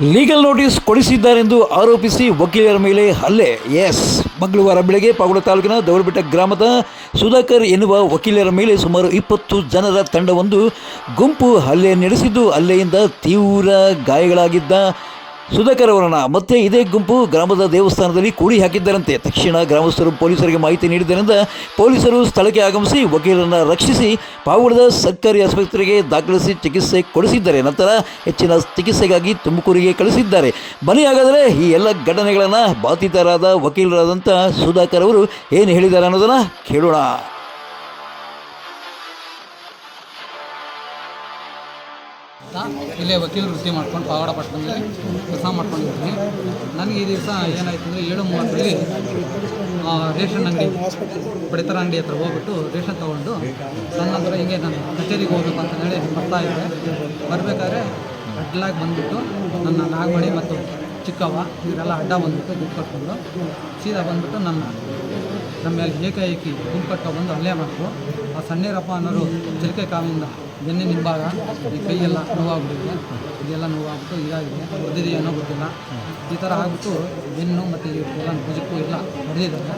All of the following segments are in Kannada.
ಲೀಗಲ್ ನೋಟಿಸ್ ಕೊಡಿಸಿದ್ದಾರೆಂದು ಆರೋಪಿಸಿ ವಕೀಲರ ಮೇಲೆ ಹಲ್ಲೆ. ಎಸ್. ಮಂಗಳವಾರ ಬೆಳಗ್ಗೆ ಪಾಗುಡ ತಾಲೂಕಿನ ದೌಡಬೆಟ್ಟ ಗ್ರಾಮದ ಸುಧಾಕರ್ ಎನ್ನುವ ವಕೀಲರ ಮೇಲೆ ಸುಮಾರು ಇಪ್ಪತ್ತು ಜನರ ತಂಡವೊಂದು ಗುಂಪು ಹಲ್ಲೆ ನಡೆಸಿದ್ದು ಹಲ್ಲೆಯಿಂದ ತೀವ್ರ ಗಾಯಗಳಾಗಿದ್ದ ಸುಧಾಕರ್ ಅವರನ್ನ ಮತ್ತೆ ಇದೇ ಗುಂಪು ಗ್ರಾಮದ ದೇವಸ್ಥಾನದಲ್ಲಿ ಕೂಡಿ ಹಾಕಿದ್ದರಂತೆ. ತಕ್ಷಣ ಗ್ರಾಮಸ್ಥರು ಪೊಲೀಸರಿಗೆ ಮಾಹಿತಿ ನೀಡಿದ್ದರಿಂದ ಪೊಲೀಸರು ಸ್ಥಳಕ್ಕೆ ಆಗಮಿಸಿ ವಕೀಲರನ್ನ ರಕ್ಷಿಸಿ ಪಾವಗಡದ ಸರ್ಕಾರಿ ಆಸ್ಪತ್ರೆಗೆ ದಾಖಲಿಸಿ ಚಿಕಿತ್ಸೆ ಕೊಡಿಸಿದ್ದಾರೆ. ನಂತರ ಹೆಚ್ಚಿನ ಚಿಕಿತ್ಸೆಗಾಗಿ ತುಮಕೂರಿಗೆ ಕಳಿಸಿದ್ದಾರೆ. ಮನೆಯಾಗಾದರೆ ಈ ಎಲ್ಲ ಘಟನೆಗಳನ್ನು ಬಾಧಿತರಾದ ವಕೀಲರಾದಂಥ ಸುಧಾಕರ್ ಅವರು ಏನು ಹೇಳಿದ್ದಾರೆ ಅನ್ನೋದನ್ನು ಕೇಳೋಣ. ಇಲ್ಲೇ ವಕೀಲ ವೃತ್ತಿ ಮಾಡ್ಕೊಂಡು ಪಾವಡ ಪಟ್ಟಣದಲ್ಲಿ ಕೆಲಸ ಮಾಡ್ಕೊಂಡಿದ್ದೀನಿ. ನನಗೆ ಈ ದಿವಸ ಏನಾಯ್ತು ಅಂದರೆ ಏಳು ಮೂವತ್ತರಲ್ಲಿ ರೇಷನ್ ಅಂಗಡಿ, ಪಡಿತರ ಅಂಗಡಿ ಹತ್ರ ಹೋಗ್ಬಿಟ್ಟು ರೇಷನ್ ತೊಗೊಂಡು ನಂತರ ಹಿಂಗೆ ನಾನು ಕಚೇರಿಗೆ ಹೋಗ್ಬೇಕು ಅಂತ ಹೇಳಿ ಬರ್ತಾ ಇದ್ದೆ. ಬರಬೇಕಾದ್ರೆ ಅಡ್ಲಾಗಿ ಬಂದುಬಿಟ್ಟು ನನ್ನ ನಾಗಮಣಿ ಮತ್ತು ಚಿಕ್ಕವ್ವ, ಇವರೆಲ್ಲ ಅಡ್ಡ ಬಂದುಬಿಟ್ಟು ದುಡ್ಡು ಕಟ್ಕೊಂಡು ಸೀದಾ ಬಂದುಬಿಟ್ಟು ನನ್ನ ನಮ್ಮ ಮೇಲೆ ಏಕಾಏಕಿ ಗುಂಪು ಬಂದು ಹಲ್ಲೆ ಮಾಡಿದ್ರು. ಆ ಸಣ್ಣೀರಪ್ಪ ಅನ್ನೋರು ಚಿಲಿಕೆ ಕಾವಿಂದ ಬೆನ್ನಿನ ನಿಂಬಾಗ ಈ ಕೈಯೆಲ್ಲ ನೋವಾಗ್ಬಿಟ್ಟಿದೆ. ಇದೆಲ್ಲ ನೋವಾಗ್ಬಿಟ್ಟು ಇದಾಗಿದೆ. ಹೊಡೆದಿದೆಯೇನೋ ಗೊತ್ತಿಲ್ಲ. ಈ ಥರ ಆಗ್ಬಿಟ್ಟು ಬೆನ್ನು ಮತ್ತು ಎಲ್ಲ ಭುಜಕ್ಕೂ ಎಲ್ಲ ಹೊಡೆದಿದ್ದಾರೆ.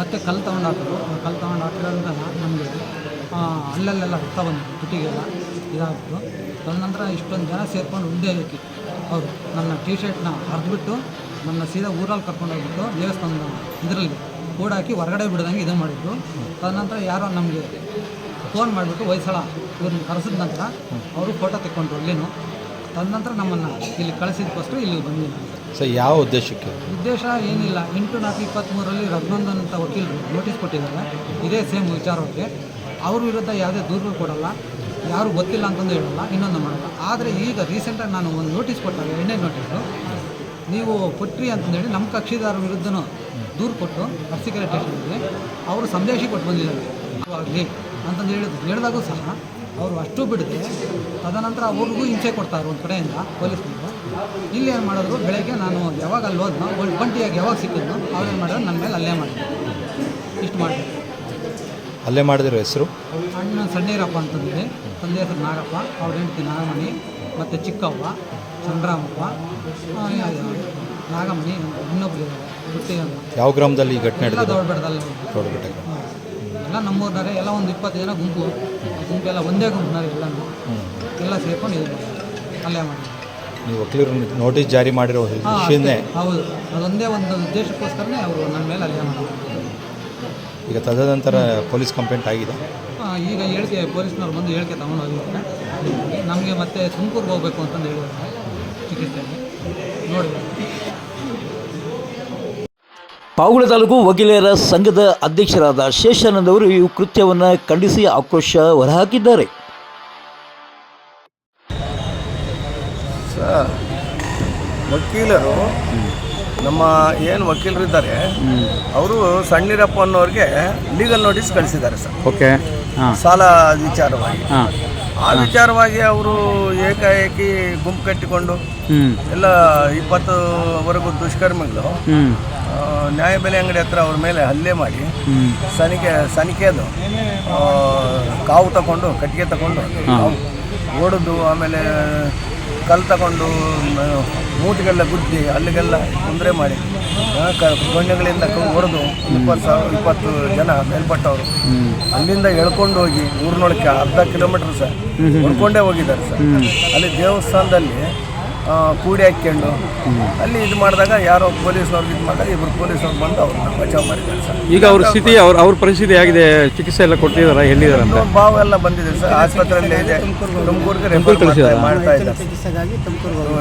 ಮತ್ತು ಕಲ್ಲು ತೊಗೊಂಡು ಹಾಕಿದ್ರು. ಕಲ್ಲು ತೊಗೊಂಡು ಹಾಕಿರೋದ್ರಿಂದ ನಮಗೆ ಅಲ್ಲಲ್ಲೆಲ್ಲ ರಕ್ತ ಬಂದು ತುಟಿಗೆಲ್ಲ ಇದಾಗ್ಬಿಟ್ಟು ತದನಂತರ ಇಷ್ಟೊಂದು ಜನ ಸೇರ್ಕೊಂಡು ಉಂಡೆ ಹಾಕಿ ಅವರು ನನ್ನ ಟಿ ಶರ್ಟ್ನ ಹರಿದ್ಬಿಟ್ಟು, ನನ್ನ ಸೀದಾ ಊರಲ್ಲಿ ಕರ್ಕೊಂಡು ಹೋಗ್ಬಿಟ್ಟು ದೇವಸ್ಥಾನದ ಇದರಲ್ಲಿ ಕೂಡಾಕಿ ಹೊರಗಡೆ ಬಿಡ್ದಂಗೆ ಇದು ಮಾಡಿದ್ರು. ತದನಂತರ ಯಾರೋ ನಮಗೆ ಫೋನ್ ಮಾಡಿಬಿಟ್ಟು ಹೊಯ್ಸಳ ಇವ್ರನ್ನ ಕರೆಸಿದ ನಂತರ ಅವರು ಫೋಟೋ ತೆಕ್ಕೊಂಡ್ರು ಅಲ್ಲಿನೂ. ತದನಂತರ ನಮ್ಮನ್ನು ಇಲ್ಲಿ ಕಳಿಸಿದ್ಕೋಸ್ಕರ ಇಲ್ಲಿ ಬಂದಿಲ್ಲ ಸರ್ ಯಾವ ಉದ್ದೇಶಕ್ಕೆ? ಉದ್ದೇಶ ಏನಿಲ್ಲ. ಎಂಟು ನಾಲ್ಕು ಇಪ್ಪತ್ತ್ಮೂರರಲ್ಲಿ ರಘುನಂದನ್ ಅಂತ ವಕೀಲರು ನೋಟಿಸ್ ಕೊಟ್ಟಿದ್ದಾರೆ. ಇದೇ ಸೇಮ್ ವಿಚಾರಕ್ಕೆ. ಅವ್ರ ವಿರುದ್ಧ ಯಾವುದೇ ದೂರುಗಳು ಕೊಡಲ್ಲ. ಯಾರು ಗೊತ್ತಿಲ್ಲ ಅಂತಂದು ಹೇಳಲ್ಲ ಇನ್ನೊಂದು ಮಾಡಲ್ಲ. ಆದರೆ ಈಗ ರೀಸೆಂಟಾಗಿ ನಾನು ಒಂದು ನೋಟಿಸ್ ಕೊಟ್ಟಾಗ ಎಣ್ಣೆ ನೋಟಿಸು ನೀವು ಕೊಟ್ಟ್ರಿ ಅಂತಂದೇಳಿ ನಮ್ಮ ಕಕ್ಷಿದಾರರ ವಿರುದ್ಧನೂ ದೂರು ಕೊಟ್ಟು ಅರ್ಸಿಕೆರೆ ಸ್ಟೇಷನ್ಗೆ ಅವರು ಸಂದೇಶ ಕೊಟ್ಟು ಬಂದಿದ್ದಾರೆ. ಆಗಲಿ ಅಂತಂದು ಹೇಳಿದ್ರು. ಹೇಳಿದಾಗೂ ಸಹ ಅವರು ಅಷ್ಟು ಬಿಡದೆ ತದನಂತರ ಅವ್ರಿಗೂ ಹಿಂಸೆ ಕೊಡ್ತಾರೆ ಒಂದು ಕಡೆಯಿಂದ ಪೊಲೀಸ್ನವರು. ಇಲ್ಲಿ ಏನು ಮಾಡಿದ್ರು? ಬೆಳಗ್ಗೆ ನಾನು ಯಾವಾಗ ಅಲ್ಲಿ ಹೋದ್ನೋ ಒಂದು ಬಂಟಿಯಾಗಿ ಯಾವಾಗ ಸಿಕ್ಕಿದ್ನೋ ಅವ್ರೇನು ಮಾಡಿದ್ರು? ನನ್ನ ಮೇಲೆ ಅಲ್ಲೇ ಮಾಡಿದ್ರು. ಇಷ್ಟು ಮಾಡಿದ್ರು ಅಲ್ಲೇ ಮಾಡಿದ್ರು ಹೆಸರು? ಅಣ್ಣ ಸಣ್ಣೀರಪ್ಪ ಅಂತಂದೇಳಿ ತಂದೆ ಹೆಸರು ನಾಗಪ್ಪ ಅವ್ರ ಹೆಂಡತಿ ನಾಗಮಣಿ ಮತ್ತು ಚಿಕ್ಕಪ್ಪ ಚಂದ್ರಾಮಪ್ಪ ನಾಗಮಣಿ ಇನ್ನೊಬ್ರು ಯಾವ ಗ್ರಾಮದಲ್ಲಿ ಈ ಘಟನೆ ದೊಡ್ಡ ದೊಡ್ಡಬೆಟ್ಟ ಎಲ್ಲ ನಮ್ಮೂರ್ನಾರೆ ಎಲ್ಲ ಒಂದು ಇಪ್ಪತ್ತು ಜನ ಗುಂಪು. ಗುಂಪು ಗುಂಪೆಲ್ಲ ಒಂದೇ ಗುಂಪಿನಾರೆ ಎಲ್ಲನೂ. ಎಲ್ಲ ಸೇರ್ಕೊಂಡು ಇದು. ಅಲ್ಲೇ ಮಾಡಿ ನೀವು ವಕೀಲರು ನೋಟಿಸ್ ಜಾರಿ ಮಾಡಿರೋ ವಿಷಯನೇ. ಹೌದು. ಅದೊಂದೇ ಒಂದು ಉದ್ದೇಶಕ್ಕೋಸ್ಕರನೇ ಅವರು ನನ್ನ ಮೇಲೆ ಅಲ್ಲೇ ಮಾಡಿದ್ರು. ಈಗ ತದನಂತರ ಪೊಲೀಸ್ ಕಂಪ್ಲೇಂಟ್ ಆಗಿದೆ. ಈಗ ಹೇಳಿಕೆ ಪೊಲೀಸ್ನವ್ರು ಬಂದು ಹೇಳಿಕೆ ತಗೊಂಡು ಹೋಗಿದ್ದಾರೆ ನಮಗೆ ಮತ್ತೆ ತುಮಕೂರಿಗೆ ಹೋಗ್ಬೇಕು ಅಂತಂದು ಹೇಳಿದ್ದಾರೆ. ಚಿಕಿತ್ಸೆಗೆ. ನೋಡಬೇಕು ಪಾವಗಡ ತಾಲೂಕು ವಕೀಲರ ಸಂಘದ ಅಧ್ಯಕ್ಷರಾದ ಶೇಷಾನಂದ್ ಅವರು ಈ ಕೃತ್ಯವನ್ನು ಖಂಡಿಸಿ ಆಕ್ರೋಶ ಹೊರಹಾಕಿದ್ದಾರೆ. ಸರ್ ವಕೀಲರು ನಮ್ಮ ಏನು ವಕೀಲರಿದ್ದಾರೆ ಅವರು ಸಣ್ಣೀರಪ್ಪ ಅನ್ನೋರಿಗೆ ಲೀಗಲ್ ನೋಟಿಸ್ ಕಳಿಸಿದ್ದಾರೆ ಸರ್. ಓಕೆ ಸಾಲ ವಿಚಾರವಾಗಿ. ಆ ವಿಚಾರವಾಗಿ ಅವರು ಏಕಾಏಕಿ ಗುಂಪು ಕಟ್ಟಿಕೊಂಡು ಎಲ್ಲ ಎಲ್ಲ ಇಪ್ಪತ್ತುವರೆಗೂ ದುಷ್ಕರ್ಮಿಗಳು ನ್ಯಾಯ ಬೆಲೆ ನ್ಯಾಯಬೆಲೆ ಅಂಗಡಿ ಹತ್ರ ಅವ್ರ ಮೇಲೆ ಹಲ್ಲೆ ಮಾಡಿ ಸನಿಕೆ ಸನಿಕೆದು ಕಾವು ತಗೊಂಡು ಕಟ್ಟಿಗೆ ತಗೊಂಡು ಓಡಿದ್ದು ಓಡೋದು ಆಮೇಲೆ ಕಲ್ಲು ತಗೊಂಡು ಮೂಟಿಗೆಲ್ಲ ಗುದ್ದಿ ಅಲ್ಲಿಗೆಲ್ಲ ತೊಂದರೆ ಮಾಡಿ. ಗೊಂಡೆಗಳಿಂದ ಹೊಡೆದು ಇಪ್ಪತ್ತು ಸಾವಿರ ಇಪ್ಪತ್ತು ಜನ ಮೇಲ್ಪಟ್ಟವರು. ಅಲ್ಲಿಂದ ಎಳ್ಕೊಂಡು ಹೋಗಿ ಊರಿನೊಳಕ್ಕೆ ಅರ್ಧ ಕಿಲೋಮೀಟರ್ ಸರ್. ಹೊಡ್ಕೊಂಡೇ ಹೋಗಿದ್ದಾರೆ ಸರ್. ಅಲ್ಲಿ ದೇವಸ್ಥಾನದಲ್ಲಿ ಕೂಡಿ ಹಾಕ್ಕೊಂಡು ಅಲ್ಲಿ ಇದು ಮಾಡಿದಾಗ ಯಾರೋ ಪೊಲೀಸ್ನವ್ರಿಗೆ ಇದು ಮಾಡಿದಾಗ ಇಬ್ಬರು ಪೊಲೀಸ್ನವ್ರು ಬಂದು ಅವ್ರನ್ನ ಬಚಾವ್ ಮಾಡಿದ್ದಾರೆ ಸರ್. ಈಗ ಅವ್ರ ಸ್ಥಿತಿ ಅವ್ರ ಅವ್ರ ಪರಿಸ್ಥಿತಿ ಆಗಿದೆ ಚಿಕಿತ್ಸೆ ಎಲ್ಲ ಕೊಟ್ಟಿದ್ದಾರೆ ಎಲ್ಲಿದ್ದಾರೆ ಅಂತ ಬಾವು ಎಲ್ಲ ಬಂದಿದೆ ಸರ್. ಆಸ್ಪತ್ರೆಯಲ್ಲಿ ಇದೆ. ತುಮಕೂರಿಗೆ ರೆಫರ್ ಮಾಡ್ತಾ- ಮಾಡ್ತಾ ಇದ್ದಾರೆ.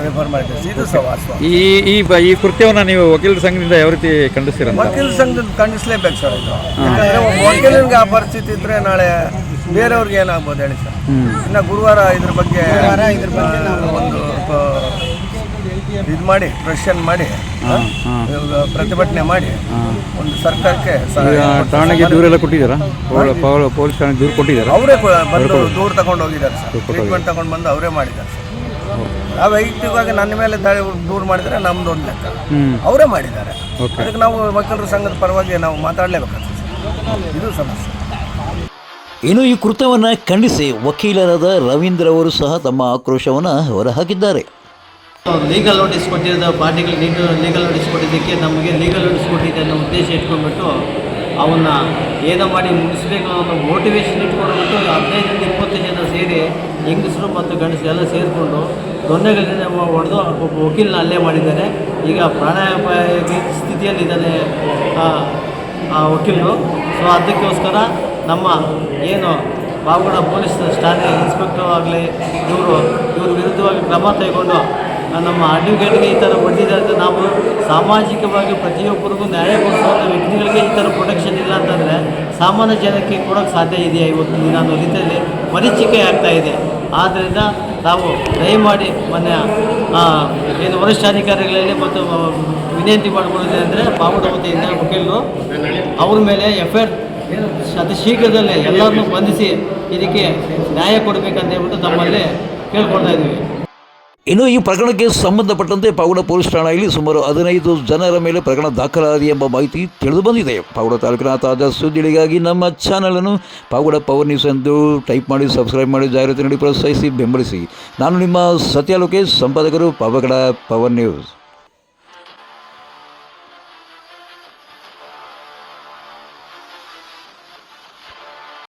ರೆಫರ್ ಮಾಡಿದ್ದಾರೆ ಇದು ಸಹ ವಾಸ್ತವ. ಈ ಈ ಬ- ಈ ಕೃತ್ಯವನ್ನು ನೀವು ವಕೀಲರ ಸಂಘದಿಂದ ಯಾವ ರೀತಿ ಖಂಡಿಸ್ತೀರಂತ? ವಕೀಲ ಸಂಘದಿಂದ ಖಂಡಿಸ್ಲೇಬೇಕು ಸರ್ ಇದು. ಯಾಕಂದ್ರೆ ಒಬ್ಬ ವಕೀಲನಿಗೆ ಆ ಪರಿಸ್ಥಿತಿ ಇದ್ರೆ ನಾಳೆ ಬೇರೆಯವ್ರಿಗೆ ಏನಾಗ್ಬೋದು ಹೇಳಿ ಸರ್. ಇನ್ನು ಗುರುವಾರ ಇದ್ರ ಬಗ್ಗೆ ಆ, ಒಂದು ಇದು ಮಾಡಿ ಪ್ರೆಷನ್ ಮಾಡಿ ಪ್ರತಿಭಟನೆ ಮಾಡಿ ಒಂದು ಸರ್ಕಾರಕ್ಕೆ ಠಾಣೆಗೆ ದೂರೆಲ್ಲ ಕೊಟ್ಟಿದ್ದಾರಾ? ಪೊಲ- ಪೊಲ- ಪೊಲೀಸ್ ಠಾಣೆಗೆ ದೂರು ಕೊಟ್ಟಿದ್ದಾರೆ? ಅವರೇ ಬಂದು ದೂರ ತಗೊಂಡು ಹೋಗಿದ್ದಾರೆ ಸರ್. ಟ್ರೀಟ್ಮೆಂಟ್ ತಗೊಂಡು ಬಂದು ಅವರೇ ಮಾಡಿದ್ದಾರೆ ಸರ್. ಆ ವೈಯಕ್ತಿಕವಾಗಿ ನನ್ನ ಮೇಲೆ ದಾಳಿ ದೂರ ಮಾಡಿದರೆ ನಮ್ದು ಒಂದು ಲೆಕ್ಕ. ಅವರೇ ಮಾಡಿದ್ದಾರೆ. ಅದಕ್ಕೆ ನಾವು ವಕೀಲರ ಸಂಘದ ಪರವಾಗಿ ನಾವು ಮಾತಾಡಲೇಬೇಕಾಗ್ತದೆ ಸರ್. ಇದು ಸಮಸ್ಯೆ. ಇನ್ನು ಈ ಕೃತ್ಯವನ್ನು ಖಂಡಿಸಿ ವಕೀಲರಾದ ರವೀಂದ್ರ ಅವರು ಸಹ ತಮ್ಮ ಆಕ್ರೋಶವನ್ನು ಹೊರಹಾಕಿದ್ದಾರೆ. ಲೀಗಲ್ ನೋಟಿಸ್ ಕೊಟ್ಟಿರೋದು ಪಾರ್ಟಿಗಳು ಲೀಗಲ್ ನೋಟಿಸ್ ಕೊಟ್ಟಿದ್ದಕ್ಕೆ ನಮಗೆ ಲೀಗಲ್ ನೋಟಿಸ್ ಕೊಟ್ಟಿದ್ದೆ ಅನ್ನೋ ಉದ್ದೇಶ ಇಟ್ಕೊಂಡ್ಬಿಟ್ಟು ಅವನ್ನ ಏನೋ ಮಾಡಿ ಮುಗಿಸ್ಬೇಕು ಅನ್ನೋ ಮೋಟಿವೇಶನ್ ಇಟ್ಕೊಂಡ್ಬಿಟ್ಟು ಹದಿನೈದರಿಂದ ಇಪ್ಪತ್ತು ಜನ ಸೇರಿ ಹೆಂಗಸರು ಮತ್ತು ಗಂಡಸರು ಎಲ್ಲ ಸೇರಿಕೊಂಡು ದೊಣ್ಣೆಗಳಿಂದ ಹೊಡೆದು ಒಬ್ಬ ವಕೀಲನ ಅಲ್ಲೇ ಮಾಡಿದ್ದಾರೆ. ಈಗ ಪ್ರಾಣಾಪಾಯ ಸ್ಥಿತಿಯಲ್ಲಿದ್ದಾನೆ ಆ, ವಕೀಲರು ಸೊ ಅದಕ್ಕೋಸ್ಕರ ನಮ್ಮ ಏನು ಪಾವಗಡ ಪೊಲೀಸ್ ಠಾಣೆ ಇನ್ಸ್ಪೆಕ್ಟರ್ ಆಗಲಿ ಇವರು ಇವ್ರ ವಿರುದ್ಧವಾಗಿ ಕ್ರಮ ಆ, ನಮ್ಮ ಅಡ್ವೊಕೇಟ್ಗೆ ಈ ಥರ ಬಂದಿದೆ ಅಂತ ನಾವು ಸಾಮಾಜಿಕವಾಗಿ ಪ್ರತಿಯೊಬ್ಬರಿಗೂ ನ್ಯಾಯ ಕೊಡಿಸುವಂಥ ವ್ಯಕ್ತಿಗಳಿಗೆ ಈ ಥರ ಪ್ರೊಟೆಕ್ಷನ್ ಇಲ್ಲ ಅಂತಂದರೆ ಸಾಮಾನ್ಯ ಜನಕ್ಕೆ ಕೊಡೋಕ್ಕೆ ಸಾಧ್ಯ ಇದೆಯಾ ಇವತ್ತು ದಿನ ಅನ್ನೋ ರೀತಿಯಲ್ಲಿ ಮರೀಚಿಕೆ ಆಗ್ತಾ ಇದೆ. ಆದ್ದರಿಂದ ನಾವು ದಯಮಾಡಿ ಮೊನ್ನೆ ಏನು ವರಿಷ್ಠಾಧಿಕಾರಿಗಳಲ್ಲಿ ಮತ್ತು ವಿನಂತಿ ಮಾಡಿಕೊಳ್ಳೋದು ಅಂದರೆ ಪಾವಡ ವತಿಯಿಂದ ವಕೀಲರು ಅವ್ರ ಮೇಲೆ ಎಫ್ ಐ ಅತಿ ಶೀಘ್ರದಲ್ಲೇ ಎಲ್ಲರನ್ನೂ ಬಂಧಿಸಿ ಇದಕ್ಕೆ ನ್ಯಾಯ ಕೊಡಬೇಕಂತ ಹೇಳ್ಬಿಟ್ಟು ತಮ್ಮಲ್ಲಿ ಕೇಳ್ಕೊಳ್ತಾ ಇದ್ದೀವಿ. ಇನ್ನು ಈ ಪ್ರಕರಣಕ್ಕೆ ಸಂಬಂಧಪಟ್ಟಂತೆ ಪಾವಡ ಪೊಲೀಸ್ ಠಾಣೆಯಲ್ಲಿ ಸುಮಾರು ಹದಿನೈದು ಜನರ ಮೇಲೆ ಪ್ರಕರಣ ದಾಖಲಾಗಿದೆ ಎಂಬ ಮಾಹಿತಿ ತಿಳಿದು ಬಂದಿದೆ. ಪಾವಡ ತಾಲೂಕಿನ ತಾಜಾ ಸುದ್ದಿಗಳಿಗಾಗಿ ನಮ್ಮ ಚಾನಲನ್ನು ಪಾವಡ ಪವರ್ ನ್ಯೂಸ್ ಎಂದು ಟೈಪ್ ಮಾಡಿ ಸಬ್ಸ್ಕ್ರೈಬ್ ಮಾಡಿ, ಜಾಹೀರಾತು ನೀಡಿ, ಪ್ರೋತ್ಸಾಹಿಸಿ, ಬೆಂಬಲಿಸಿ. ನಾನು ನಿಮ್ಮ ಸತ್ಯ ಲೋಕೇಶ್, ಸಂಪಾದಕರು ಪಾವಗಡ ಪವರ್ ನ್ಯೂಸ್